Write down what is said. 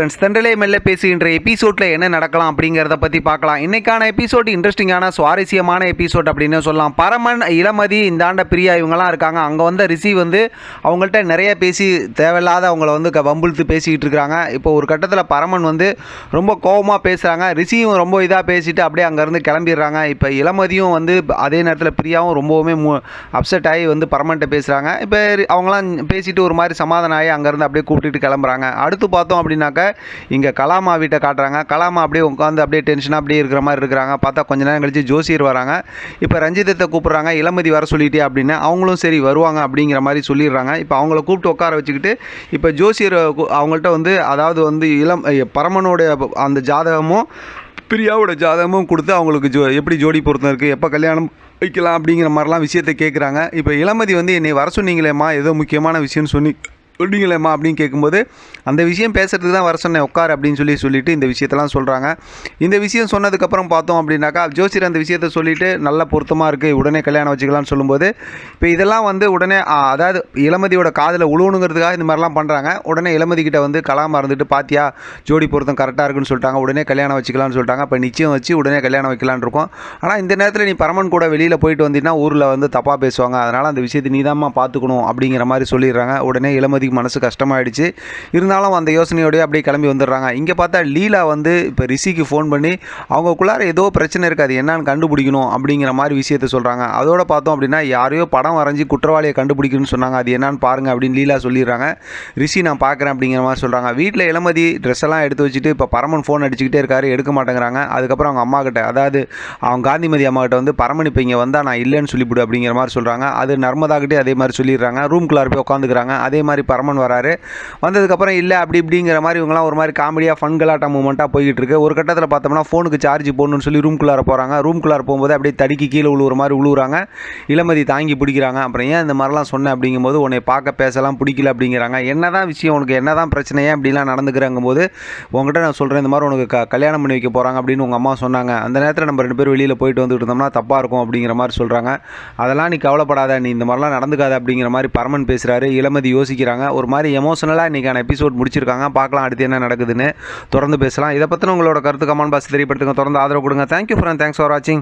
Friends Thandalai மெல்ல பேசுகின்ற எபிசோடில் என்ன நடக்கலாம் அப்படிங்கிறத பற்றி பார்க்கலாம். இன்றைக்கான எபிசோட் இன்ட்ரெஸ்டிங்கான சுவாரஸ்யமான எபிசோட் அப்படின்னு சொல்லலாம். பரமன் இளமதி இந்தாண்ட பிரியா இவங்கெல்லாம் இருக்காங்க. அங்கே வந்த ரிஷி வந்து அவங்கள்ட்ட நிறைய பேசி தேவையில்லாத அவங்கள வந்து க- பேசிக்கிட்டு இருக்கிறாங்க இப்போ ஒரு கட்டத்தில் பரமன் வந்து ரொம்ப கோபமாக பேசுகிறாங்க ரிஷியும் ரொம்ப இதாக பேசிட்டு அப்படியே அங்கேருந்து கிளம்பிடுறாங்க. இப்போ இளமதியும் வந்து அதே நேரத்தில் பிரியாவும் ரொம்பவுமே மு அப்செட் ஆகி வந்து பரமன்ட்ட பேசுகிறாங்க இப்போ அவங்களாம் பேசிட்டு ஒரு மாதிரி சமாதானம் ஆகி அங்கேருந்து அப்படியே கூப்பிட்டுட்டு கிளம்புறாங்க. அடுத்து பார்த்தோம் அப்படின்னாக்க இங்கே கலாமா வீட்டை காட்டுறாங்க. கலாமா அப்படியே உட்காந்து அப்படியே டென்ஷனாக அப்படியே இருக்கிற மாதிரி இருக்கிறாங்க. பார்த்தா கொஞ்ச நேரம் கழிச்சு ஜோசியர் வராங்க. இப்போ ரஞ்சிதத்தை கூப்பிட்றாங்க. இளமதி வர சொல்லிட்டே அப்படின்னு அவங்களும் சரி வருவாங்க அப்படிங்கிற மாதிரி சொல்லிடுறாங்க. இப்போ அவங்கள கூப்பிட்டு உட்கார வச்சுக்கிட்டு இப்போ ஜோசியர் அவங்கள்ட்ட வந்து அதாவது வந்து இளம் பரமனோட அந்த ஜாதகமும் பிரியாவோட ஜாதகமும் கொடுத்து அவங்களுக்கு ஜோ எப்படி ஜோடி பொருத்தம் இருக்குது எப்போ கல்யாணம் வைக்கலாம் அப்படிங்கிற மாதிரிலாம் விஷயத்தை கேட்குறாங்க இப்போ இளமதி வந்து என்னை வர சொன்னீங்களேம்மா ஏதோ முக்கியமான விஷயம்னு சொன்னி சொன்னீங்களேம்மா அப்படின்னு கேட்கும்போது அந்த விஷயம் பேசுகிறதுக்கு தான் வர சொன்னேன் உட்கார் அப்படின்னு சொல்லி சொல்லிட்டு இந்த விஷயத்தெல்லாம் சொல்கிறாங்க இந்த விஷயம் சொன்னதுக்கப்புறம் பார்த்தோம் அப்படின்னாக்கா ஜோசியர் அந்த விஷயத்த சொல்லிவிட்டு நல்ல பொருத்தமாக இருக்குது உடனே கல்யாணம் வச்சுக்கலாம்னு சொல்லும்போது இப்போ இதெல்லாம் வந்து உடனே அதாவது இளமதியோட காதில் உழுவணுங்கிறதுக்காக இந்த மாதிரிலாம் பண்ணுறாங்க உடனே இளமதிக்கிட்ட வந்து கலாமா இருந்துட்டு பாத்தியா ஜோடி பொருத்தம் கரெக்டாக இருக்குன்னு சொல்லிட்டாங்க. உடனே கல்யாணம் வச்சுக்கலாம்னு சொல்லிட்டாங்க. இப்போ நிச்சயம் வச்சு உடனே கல்யாணம் வைக்கலான் இருக்கோம். ஆனால் இந்த நேரத்தில் நீ பரமன் கூட வெளியில் போயிட்டு வந்தீங்கன்னா ஊரில் வந்து தப்பாக பேசுவாங்க. அதனால் அந்த விஷயத்தை நீதாம்மா பார்த்துக்கணும் அப்படிங்கிற மாதிரி சொல்லிடுறாங்க. உடனே இளமதி இளமதிக்கு மனசு கஷ்டமாயிடுச்சு. இருந்தாலும் அந்த யோசனையோடய அப்படியே கிளம்பி வந்துடுறாங்க. இங்கே பார்த்தா லீலா வந்து இப்போ ரிஷிக்கு ஃபோன் பண்ணி அவங்கக்குள்ளார ஏதோ பிரச்சனை இருக்காது என்னன்னு கண்டுபிடிக்கணும். அப்படிங்கிற மாதிரி விஷயத்த சொல்கிறாங்க அதோட பார்த்தோம் அப்படின்னா யாரையோ படம் வரைஞ்சி குற்றவாளியை கண்டுபிடிக்கணும்னு சொன்னாங்க. அது என்னன்னு பாருங்க அப்படின்னு லீலா சொல்லிடுறாங்க. ரிஷி நான் பார்க்குறேன் அப்படிங்கிற மாதிரி சொல்கிறாங்க வீட்டில் இளமதி ட்ரெஸ் எல்லாம் எடுத்து வச்சுட்டு இப்போ பரமன் ஃபோன் அடிச்சுக்கிட்டே இருக்காரு. எடுக்க மாட்டேங்கிறாங்க. அதுக்கப்புறம் அவங்க அம்மா கிட்ட அதாவது அவங்க காந்திமதி அம்மா கிட்ட வந்து பரமன் இப்போ இங்கே வந்தால் நான் இல்லைன்னு சொல்லிவிடு அப்படிங்கிற மாதிரி சொல்கிறாங்க அது நர்மதா கிட்டே அதே மாதிரி சொல்லிடுறாங்க. ரூம்குள்ளார போய் உட்காந்துக்கிறாங்க. அதே மாதிரி பரமன் வராரு. வந்ததுக்கப்புறம் இல்லை அப்படி இப்படிங்கிற மாதிரி இவங்கலாம் ஒரு மாதிரி காமெடியாக ஃபன் கலாட்டா மூமெண்ட்டாக போய்கிட்டு இருக்கு ஒரு கட்டத்தில் பார்த்தோம்னா ஃபோனுக்கு சார்ஜ் போடணும்னு சொல்லி ரூம்குள்ளார போகிறாங்க ரூம்குள்ளார போகும்போது அப்படியே தடிக்கு கீழே உழுவுற மாதிரி உழுவுறாங்க. இளமதி தாங்கி பிடிக்கிறாங்க. அப்புறம் ஏன் இந்த மாதிரிலாம் சொன்னேன் அப்படிங்கும்போது உன்னை பார்க்க பேசலாம் பிடிக்கல அப்படிங்கிறாங்க. என்னதான் விஷயம் உனக்கு என்னதான் பிரச்சனை ஏன் இப்படிலாம் நடந்துக்கிறாங்க போது உங்ககிட்ட நான் சொல்கிறேன் இந்த மாதிரி உனக்கு க கல்யாணம் பண்ணி வைக்க போகிறாங்க அப்படின்னு உங்கள் அம்மா சொன்னாங்க. அந்த நேரத்தில் நம்ம ரெண்டு பேரும் வெளியில் போயிட்டு வந்துட்டு இருந்தோம்னா தப்பாக இருக்கும் அப்படிங்கிற மாதிரி சொல்கிறாங்க அதெல்லாம் நீ கவலைப்படாத நீ இந்த மாதிரிலாம் நடந்துக்காத அப்படிங்கிற மாதிரி பரமன் பேசுகிறாரு இளமதி யோசிக்கிறாங்க. ஒரு மாதிரி எமோஷனலாக இன்றைக்கான எபிசோட் முடிச்சிருக்காங்க. பார்க்கலாம் அடுத்து என்ன நடக்குதுன்னு. தொடர்ந்து பேசலாம். இதை பற்றின உங்களோட கருத்து கமெண்ட் பாக்ஸ் தெரியப்படுத்துங்க. தொடர்ந்து ஆதரவு கொடுங்க. தேங்க்யூ ஃப்ரெண்ட் தேங்க்ஸ் ஃபார் வாட்சிங்